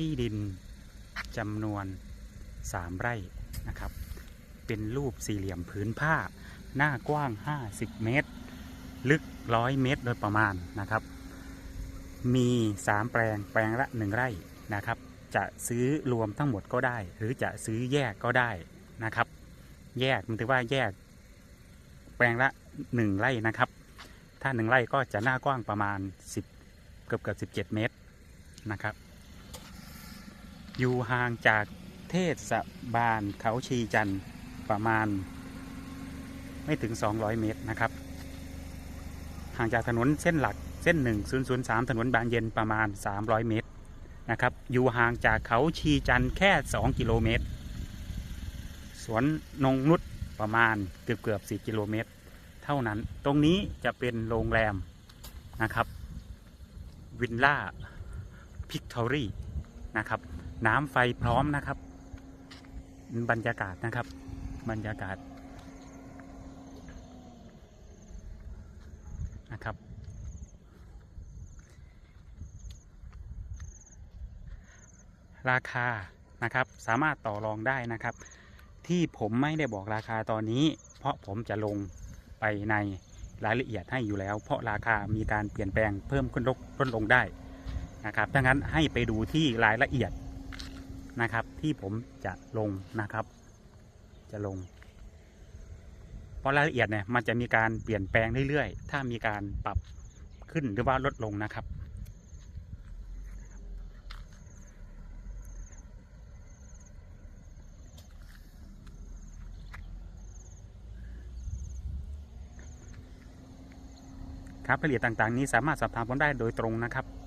ที่ดินจำนวน 3 ไร่นะครับ เป็นรูปสี่เหลี่ยมผืนผ้า หน้ากว้าง 50 เมตร ลึก 100 เมตรโดยประมาณนะครับ มี 3 แปลงแปลงละ 1 ไร่นะครับ จะซื้อรวมทั้งหมดก็ได้ หรือจะซื้อแยกก็ได้นะครับ แยกมันถือว่าแยก แปลงละ 1 ไร่นะครับ ถ้า 1 ไร่ก็จะหน้ากว้างประมาณ 10 เกือบเกือบ17 เมตรนะครับ อยู่ห่างจากเทศบาลเขาชีจันทร์ประมาณ ไม่ถึง 200 เมตรนะครับ ห่างจากถนนเส้นหลักเส้น 1003 ถนนบางเย็นประมาณ 300 เมตรนะครับ อยู่ห่างจากเขาชีจันทร์แค่ 2 กิโลเมตร สวนนงนุษประมาณเกือบเกือบ4กิโลเมตร เท่านั้น ตรงนี้จะเป็นโรงแรมนะครับ วินล่าพิกทอรี่นะครับ น้ำไฟพร้อมนะครับ บรรยากาศนะครับ บรรยากาศนะครับ ราคานะครับสามารถต่อรองได้นะครับ ที่ผมไม่ได้บอกราคาตอนนี้ เพราะผมจะลงไปในรายละเอียดให้อยู่แล้ว เพราะราคามีการเปลี่ยนแปลงเพิ่มขึ้นลดลดลงได้นะครับดังนั้นให้ไปดูที่รายละเอียด นะครับ ที่ผมจะลงนะครับ จะลง เพราะรายละเอียดเนี่ยมันจะมีการเปลี่ยนแปลงเรื่อยๆ ถ้ามีการปรับขึ้นหรือว่าลดลงนะครับ ครับรายละเอียดต่างๆ นี้สามารถสอบถามผมได้โดยตรงนะครับ